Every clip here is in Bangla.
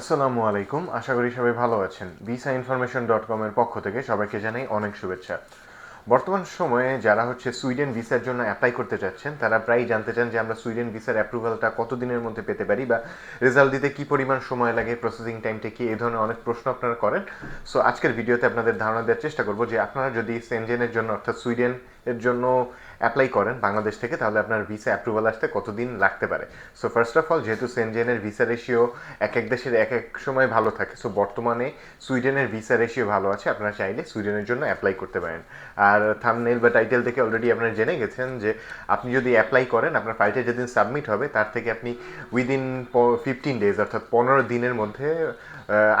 আসসালামু আলাইকুম। আশা করি সবাই ভালো আছেন। ভিসা ইনফরমেশন ডট কমের পক্ষ থেকে সবাইকে জানাই অনেক শুভেচ্ছা। বর্তমান সময়ে যারা হচ্ছে সুইডেন ভিসার জন্য অ্যাপ্লাই করতে চাচ্ছেন, তারা প্রায়ই জানতে চান যে আমরা সুইডেন ভিসার অ্যাপ্রুভালটা কত দিনের মধ্যে পেতে পারি বা রেজাল্ট দিতে কি পরিমাণ সময় লাগে প্রসেসিং টাইমটা কি এই ধরনের অনেক প্রশ্ন আপনারা করেন। সো আজকের ভিডিওতে আপনাদের ধারণা দেওয়ার চেষ্টা করব যে আপনারা যদি সেনজেনের জন্য, অর্থাৎ সুইডেন এর জন্য অ্যাপ্লাই করেন বাংলাদেশ থেকে, তাহলে আপনার ভিসা অ্যাপ্রুভাল আসতে কতদিন লাগতে পারে? সো ফার্স্ট অফ অল যেহেতু সেনজেনের ভিসা রেশিও এক এক দেশের এক এক সময় ভালো থাকে সো বর্তমানে সুইডেনের ভিসা রেশিও ভালো আছে, আপনারা চাইলে সুইডেনের জন্য অ্যাপ্লাই করতে পারেন। আর থামনেল বা টাইটেল থেকে অলরেডি আপনারা জেনে গেছেন যে, আপনি যদি অ্যাপ্লাই করেন, আপনার ফাইলটা যেদিন সাবমিট হবে, তার থেকে আপনি উইদিন ফিফটিন ডেজ অর্থাৎ পনেরো দিনের মধ্যে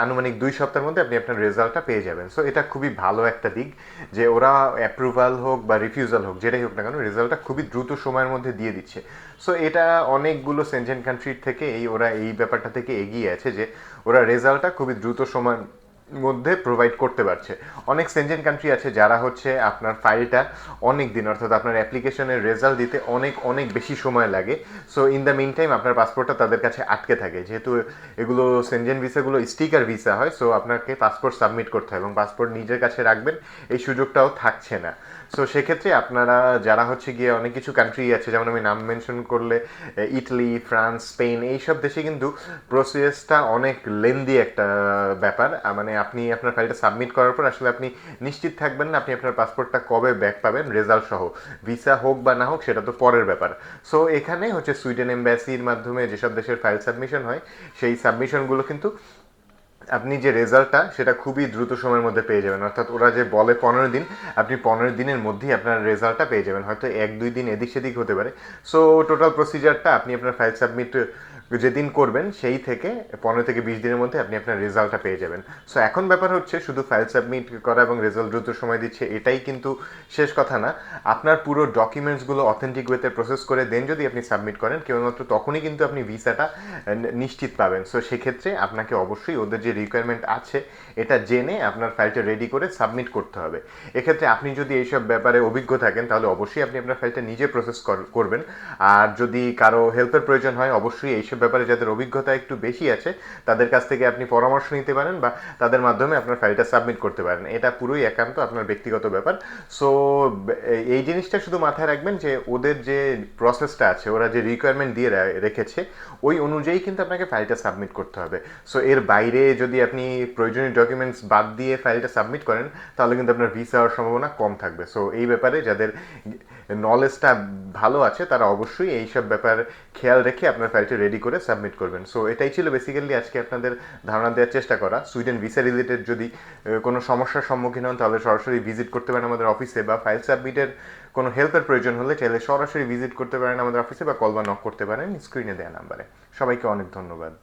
আনুমানিক দুই সপ্তাহের মধ্যে আপনি আপনার রেজাল্টটা পেয়ে যাবেন। সো এটা খুবই ভালো একটা দিক যে, ওরা অ্যাপ্রুভাল হোক বা রিফিউজাল হোক, যেটাই হোক না কেন রেজাল্টটা খুবই দ্রুত সময়ের মধ্যে দিয়ে দিচ্ছে। সো এটা অনেকগুলো সেনজেন কান্ট্রির থেকে এই, ওরা এই ব্যাপারটা থেকে এগিয়ে আছে যে, ওরা রেজাল্টটা খুবই দ্রুত সময় মধ্যে প্রোভাইড করতে পারছে। অনেক সেনজেন কান্ট্রি আছে যারা হচ্ছে আপনার ফাইলটা অনেক দিন অর্থাৎ আপনার অ্যাপ্লিকেশনের রেজাল্ট দিতে অনেক অনেক বেশি সময় লাগে। So in the mean time আপনার পাসপোর্টটা তাদের কাছে আটকে থাকে। যেহেতু এগুলো সেনজেন ভিসাগুলো স্টিকার ভিসা হয় সো আপনাকে পাসপোর্ট সাবমিট করতে হয় এবং পাসপোর্ট নিজের কাছে রাখবেন, এই সুযোগটাও থাকছে না। সো সেক্ষেত্রে আপনারা যারা হচ্ছে গিয়ে অনেক কিছু কান্ট্রি আছে, যেমন আমি নাম মেনশন করলে ইটালি ফ্রান্স স্পেন এইসব দেশে কিন্তু প্রসেসটা অনেক লেন্দি একটা ব্যাপার। মানে আপনি আপনার ফাইলটা সাবমিট করার পর আসলে আপনি নিশ্চিত থাকবেন না আপনি আপনার পাসপোর্টটা কবে ব্যাক পাবেন রেজাল্ট সহ। ভিসা হোক বা না হোক, সেটা তো পরের ব্যাপার। সো এখানে হচ্ছে সুইডেন এম্বাসির মাধ্যমে যেসব দেশের ফাইল সাবমিশন হয়, সেই সাবমিশনগুলো কিন্তু আপনি যে রেজাল্টটা, সেটা খুবই দ্রুত সময়ের মধ্যে পেয়ে যাবেন। অর্থাৎ ওরা যে বলে পনেরো দিন, আপনি পনেরো দিনের মধ্যেই আপনার রেজাল্টটা পেয়ে যাবেন। হয়তো এক, দুই দিন এদিক সেদিক হতে পারে। সো টোটাল প্রসিজারটা আপনি আপনার ফাইল সাবমিট যেদিন করবেন, সেই থেকে পনেরো থেকে বিশ দিনের মধ্যে আপনি আপনার রেজাল্টটা পেয়ে যাবেন। সো এখন ব্যাপার হচ্ছে, শুধু ফাইল সাবমিট করা এবং রেজাল্ট দ্রুত সময় দিচ্ছে, এটাই কিন্তু শেষ কথা না। আপনার পুরো ডকুমেন্টসগুলো অথেন্টিক ওয়েতে প্রসেস করে দেন যদি আপনি সাবমিট করেন, কেবলমাত্র তখনই কিন্তু আপনি ভিসাটা নিশ্চিত পাবেন। সো সেক্ষেত্রে আপনাকে অবশ্যই ওদের যে রিকোয়ারমেন্ট আছে, এটা জেনে আপনার ফাইলটা রেডি করে সাবমিট করতে হবে। এক্ষেত্রে আপনি যদি এইসব ব্যাপারে অভিজ্ঞ থাকেন, তাহলে অবশ্যই আপনি আপনার ফাইলটা নিজে প্রসেস করবেন। আর যদি কারও হেল্পের প্রয়োজন হয়, অবশ্যই এইসব ব্যাপারে যাদের অভিজ্ঞতা একটু বেশি আছে, তাদের কাছ থেকে আপনি পরামর্শ নিতে পারেন বা তাদের মাধ্যমে আপনার ফাইলটা সাবমিট করতে পারেন। এটা পুরোই একান্ত আপনার ব্যক্তিগত ব্যাপার। সো এই জিনিসটা শুধু মাথায় রাখবেন যে, ওদের যে প্রসেসটা আছে, ওরা যে রিকোয়ারমেন্ট দিয়ে রেখেছে, ওই অনুযায়ী কিন্তু আপনাকে ফাইলটা সাবমিট করতে হবে। সো এর বাইরে যদি আপনি প্রয়োজনীয় ডকুমেন্টস বাদ দিয়ে ফাইলটা সাবমিট করেন, তাহলে কিন্তু আপনার ভিসা হওয়ার সম্ভাবনা কম থাকবে। সো এই ব্যাপারে যাদের নলেজটা ভালো আছে, তারা অবশ্যই এইসব ব্যাপার খেয়াল রেখে আপনার ফাইলটা রেডি করে সাবমিট করবেন। সো এটাই ছিল বেসিক্যালি আজকে আপনাদের ধারণা দেওয়ার চেষ্টা করা। সুইডেন ভিসা রিলেটেড যদি কোনো সমস্যার সম্মুখীন হন, তাহলে সরাসরি ভিজিট করতে পারেন আমাদের অফিসে বা ফাইল সাবমিটের কোনো হেল্পের প্রয়োজন হলে চাইলে সরাসরি ভিজিট করতে পারেন আমাদের অফিসে বা কল বা নক করতে পারেন স্ক্রিনে দেওয়া নাম্বারে সবাইকে অনেক ধন্যবাদ।